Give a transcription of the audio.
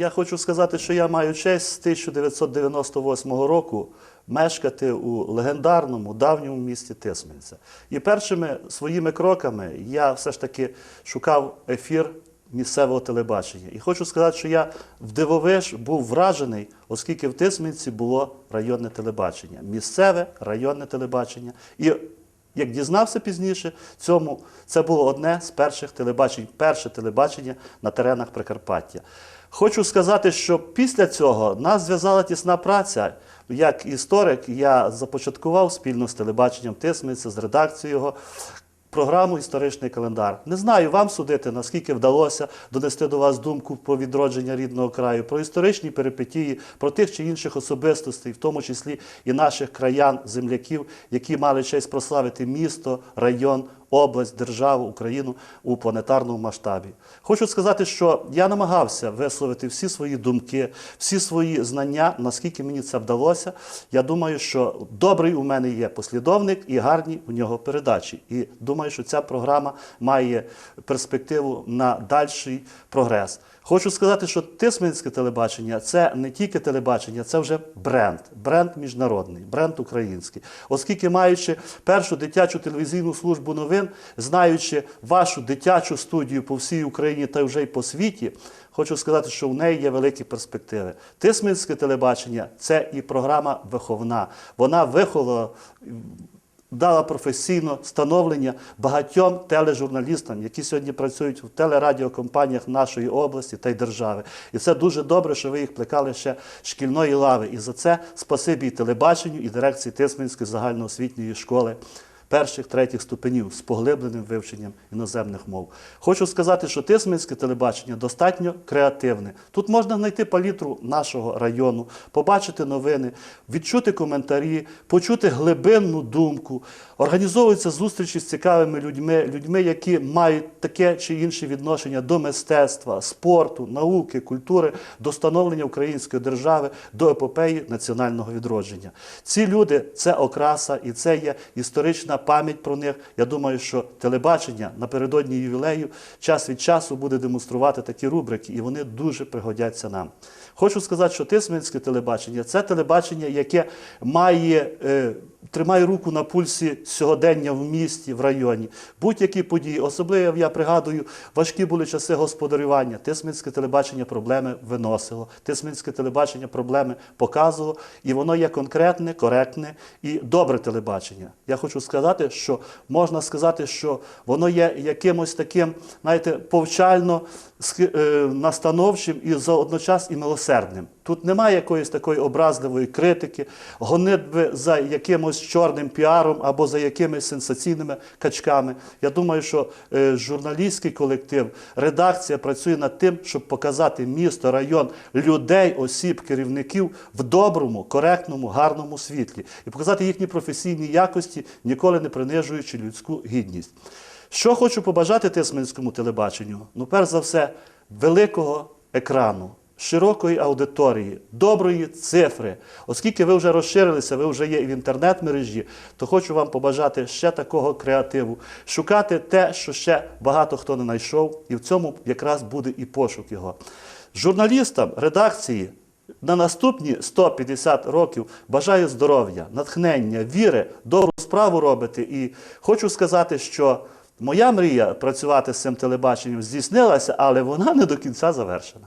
Я хочу сказати, що я маю честь з 1998 року мешкати у легендарному давньому місті Тисменця. І першими своїми кроками я все ж таки шукав ефір місцевого телебачення. І хочу сказати, що я вдивовиж був вражений, оскільки в Тисменці було районне телебачення, місцеве районне телебачення. І як дізнався пізніше, цьому це було одне з перших телебачень, перше телебачення на теренах Прикарпаття. Хочу сказати, що після цього нас зв'язала тісна праця. Як історик, я започаткував спільно з телебаченням Тисмиця, з редакцією його програму Історичний календар. Не знаю вам судити, наскільки вдалося донести до вас думку про відродження рідного краю, про історичні перипетії, про тих чи інших особистостей, в тому числі і наших краян, земляків, які мали честь прославити місто, район, область, державу, Україну у планетарному масштабі. Хочу сказати, що я намагався висловити всі свої думки, всі свої знання, наскільки мені це вдалося. Я думаю, що добрий у мене є послідовник і гарні у нього передачі. І думаю, що ця програма має перспективу на дальший прогрес. Хочу сказати, що Тисменське телебачення це не тільки телебачення, це вже бренд, бренд міжнародний, бренд український. Оскільки маючи першу дитячу телевізійну службу новин, знаючи вашу дитячу студію по всій Україні та вже й по світі, хочу сказати, що в неї є великі перспективи. Тисменське телебачення це і програма виховна. Вона виховала дала професійне становлення багатьом тележурналістам, які сьогодні працюють в телерадіокомпаніях нашої області та й держави. І це дуже добре, що ви їх плекали ще шкільної лави. І за це спасибі і телебаченню, і дирекції Тисменської загальноосвітньої школи. Перших, третіх ступенів з поглибленим вивченням іноземних мов. Хочу сказати, що Тисменське телебачення достатньо креативне. Тут можна знайти палітру нашого району, побачити новини, відчути коментарі, почути глибинну думку. Організовуються зустрічі з цікавими людьми, людьми, які мають таке чи інше відношення до мистецтва, спорту, науки, культури, до становлення української держави, до епопеї національного відродження. Ці люди це окраса і це є історична пам'ять про них. Я думаю, що телебачення напередодні ювілею час від часу буде демонструвати такі рубрики, і вони дуже пригодяться нам. Хочу сказати, що Тисменське телебачення це телебачення, яке має. Е, Тримає руку на пульсі сьогодення в місті, в районі. Будь-які події, особливо я пригадую, важкі були часи господарювання. Тисменське телебачення проблеми виносило. Тисменське телебачення проблеми показувало, і воно є конкретне, коректне і добре телебачення. Я хочу сказати, що можна сказати, що воно є якимось таким, знаєте, повчально е, настановчим і заодночас і милосердним. Тут немає якоїсь такої образливої критики, гонитви за якимось чорним піаром або за якимись сенсаційними качками. Я думаю, що е, журналістський колектив, редакція працює над тим, щоб показати місто, район, людей, осіб, керівників в доброму, коректному, гарному світлі і показати їхні професійні якості, ніколи не принижуючи людську гідність. Що хочу побажати Тисменському телебаченню? Ну, перш за все, великого екрану, широкої аудиторії, доброї цифри. Оскільки ви вже розширилися, ви вже є і в інтернет-мережі, то хочу вам побажати ще такого креативу, шукати те, що ще багато хто не знайшов, і в цьому якраз буде і пошук його. Журналістам, редакції. На наступні 150 років бажаю здоров'я, натхнення, віри, добру справу робити. І хочу сказати, що моя мрія працювати з цим телебаченням здійснилася, але вона не до кінця завершена.